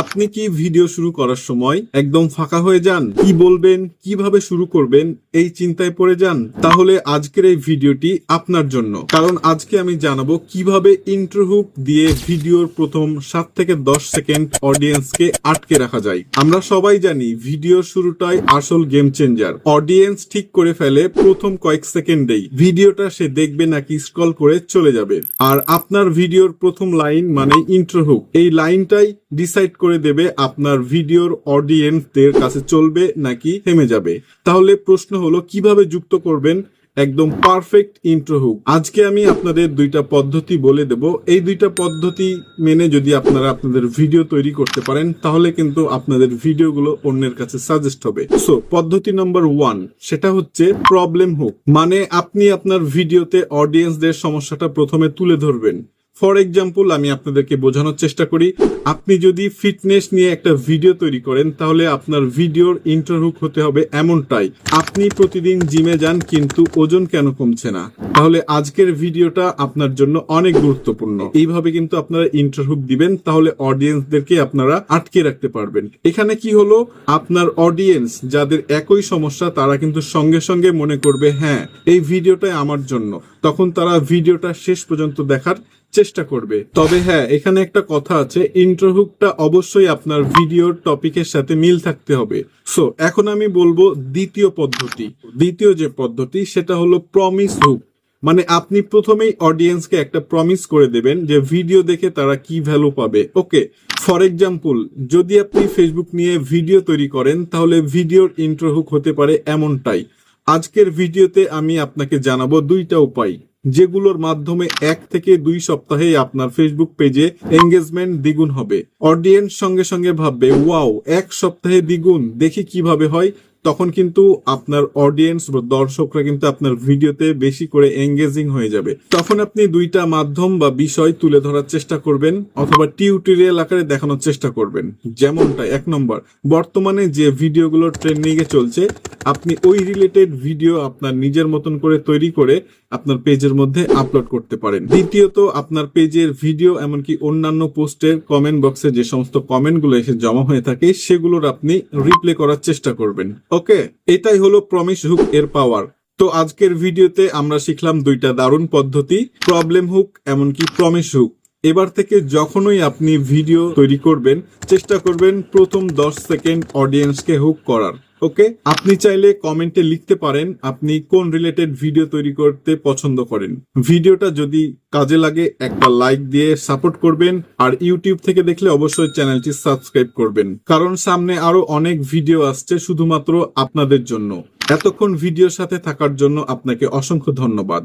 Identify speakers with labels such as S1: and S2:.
S1: আপনি কি ভিডিও শুরু করার সময় একদম ফাঁকা হয়ে যান? কি বলবেন? কীভাবে শুরু করবেন? এই চিন্তায় পড়ে যান? তাহলে আজকের এই ভিডিওটি আপনার জন্য। কারণ আজকে আমি জানাব কীভাবে ইন্টারহুক দিয়ে ভিডিওর প্রথম সাত থেকে দশ সেকেন্ড অডিয়েন্সকে আটকে রাখা যায়। আমরা সবাই জানি ভিডিওর শুরুটাই আসল গেম চেঞ্জার অডিয়েন্স ঠিক করে ফেলে প্রথম কয়েক সেকেন্ডেই ভিডিওটা সে দেখবে নাকি স্ক্রল করে চলে যাবে। আর আপনার ভিডিওর প্রথম লাইন মানে ইন্টারহুক এই লাইনটাই ডিসাইড করে দেবে আপনার ভিডিওর অডিয়েন্সদের কাছে চলবে নাকি থেমে যাবে। তাহলে প্রশ্ন হলো, কীভাবে যুক্ত করবেন? একদম পারফেক্ট ইন্ট্রোহুক আজকে আমি আপনাদের দুইটা পদ্ধতি বলে দেব। এই দুইটা পদ্ধতি মেনে যদি আপনারা আপনাদের ভিডিও তৈরি করতে পারেন, তাহলে কিন্তু আপনাদের ভিডিওগুলো অন্যের কাছে সাজেস্ট হবে। সো পদ্ধতি নম্বর ওয়ান সেটা হচ্ছে প্রবলেম হুক মানে আপনি আপনার ভিডিওতে অডিয়েন্সদের সমস্যাটা প্রথমে তুলে ধরবেন। ফর এক্সাম্পল আমি আপনাদেরকে বোঝানোর চেষ্টা করি। আপনি যদি ফিটনেস নিয়ে একটা ভিডিও তৈরি করেন, তাহলে আপনার ভিডিওর ইন্টারহুক হতে হবে এমনটাই। আপনি প্রতিদিন জিমে যান, কিন্তু ওজন কেন কমছে না? তাহলে আজকের ভিডিওটা আপনার জন্য অনেক গুরুত্বপূর্ণ। এইভাবে কিন্তু আপনারা ইন্টারহুক দিবেন, তাহলে অডিয়েন্সদেরকে আপনারা আটকে রাখতে পারবেন। এখানে কি হলো? আপনার অডিয়েন্স যাদের একই সমস্যা, তারা কিন্তু সঙ্গে সঙ্গে মনে করবে হ্যাঁ এই ভিডিওটাই আমার জন্য। তখন তারা ভিডিওটা শেষ পর্যন্ত দেখার চেষ্টা করবে। তবে হ্যাঁ এখানে একটা কথা আছে, ইন্টারহুকটা অবশ্যই আপনার ভিডিওর টপিকের সাথে মিল থাকতে হবে। সো এখন আমি বলব দ্বিতীয় পদ্ধতি। দ্বিতীয় যে পদ্ধতি, সেটা হলো প্রমিস হুক মানে আপনি প্রথমেই অডিয়েন্সকে একটা প্রমিস করে দেবেন যে ভিডিও দেখে তারা কি ভ্যালু পাবে। ওকে ফর এক্সাম্পল যদি আপনি ফেসবুক নিয়ে ভিডিও তৈরি করেন, তাহলে ভিডিওর ইন্টারহুক হতে পারে এমনটাই। আজকের ভিডিওতে আমি আপনাকে জানাব দুইটা উপায়। যেগুলোর মাধ্যমে এক থেকে দুই সপ্তাহে আপনার ফেসবুক পেজে এঙ্গেজমেন্ট দ্বিগুণ হবে। অডিয়েন্স সঙ্গে সঙ্গে ভাববে, ওয়াও, এক সপ্তাহে দ্বিগুণ, দেখি কীভাবে হয়? তখন কিন্তু আপনার অডিয়েন্স বা দর্শকরা কিন্তু আপনার ভিডিওতে বেশি করে এঙ্গেজিং হয়ে যাবে। তখন আপনি দুইটা মাধ্যম বা বিষয় তুলে ধরার চেষ্টা করবেন অথবা টিউটোরিয়াল আকারে দেখানোর চেষ্টা করবেন। যেমনটা, এক নম্বর, বর্তমানে যে ভিডিওগুলো ট্রেন্ডিং এ চলছে, আপনি ওই রিলেটেড ভিডিও আপনার নিজের মতন করে তৈরি করে আপনার পেজের মধ্যে আপলোড করতে পারেন। দ্বিতীয়ত, আপনার পেজের ভিডিও এমনকি অন্যান্য পোস্টের কমেন্ট বক্সে যে সমস্ত কমেন্টগুলো এসে জমা হয়ে থাকে, সেগুলোর আপনি রিপ্লে করার চেষ্টা করবেন। ওকে, এটাই হলো প্রমিস হুক এর পাওয়ার তো আজকের ভিডিওতে আমরা শিখলাম দুইটা দারুণ পদ্ধতি প্রবলেম হুক এমনকি প্রমিস হুক এবার থেকে যখনই আপনি ভিডিও তৈরি করবেন, চেষ্টা করবেন প্রথম দশ সেকেন্ড অডিয়েন্সকে হুক করার। ওকে আপনি চাইলে কমেন্টে লিখতে পারেন আপনি কোন রিলেটেড ভিডিও তৈরি করতে পছন্দ করেন। ভিডিওটা যদি কাজে লাগে, একটা লাইক দিয়ে সাপোর্ট করবেন, আর ইউটিউব থেকে দেখলে অবশ্যই চ্যানেলটি সাবস্ক্রাইব করবেন। কারণ সামনে আরও অনেক ভিডিও আসছে শুধুমাত্র আপনাদের জন্য। এতক্ষণ ভিডিওর সাথে থাকার জন্য আপনাকে অসংখ্য ধন্যবাদ।